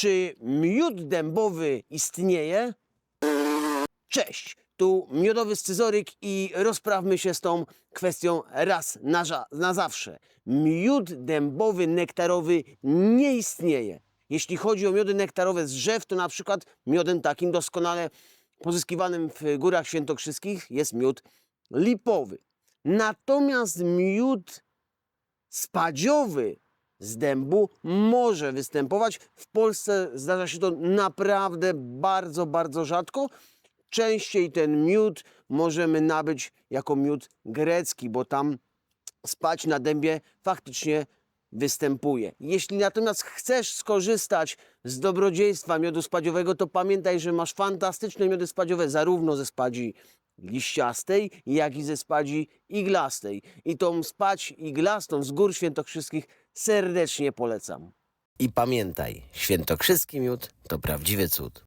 Czy miód dębowy istnieje? Cześć, tu miodowy scyzoryk i rozprawmy się z tą kwestią raz na, na zawsze. Miód dębowy nektarowy nie istnieje. Jeśli chodzi o miody nektarowe z drzew, to na przykład miodem takim doskonale pozyskiwanym w Górach Świętokrzyskich jest miód lipowy. Natomiast miód spadziowy z dębu może występować. W Polsce zdarza się to naprawdę bardzo, bardzo rzadko. Częściej ten miód możemy nabyć jako miód grecki, bo tam spać na dębie faktycznie występuje. Jeśli natomiast chcesz skorzystać z dobrodziejstwa miodu spadziowego, to pamiętaj, że masz fantastyczne miody spadziowe zarówno ze spadzi liściastej, jak i ze spadzi iglastej. I tą spać iglastą z gór świętokrzyskich serdecznie polecam. I pamiętaj, świętokrzyski miód to prawdziwy cud.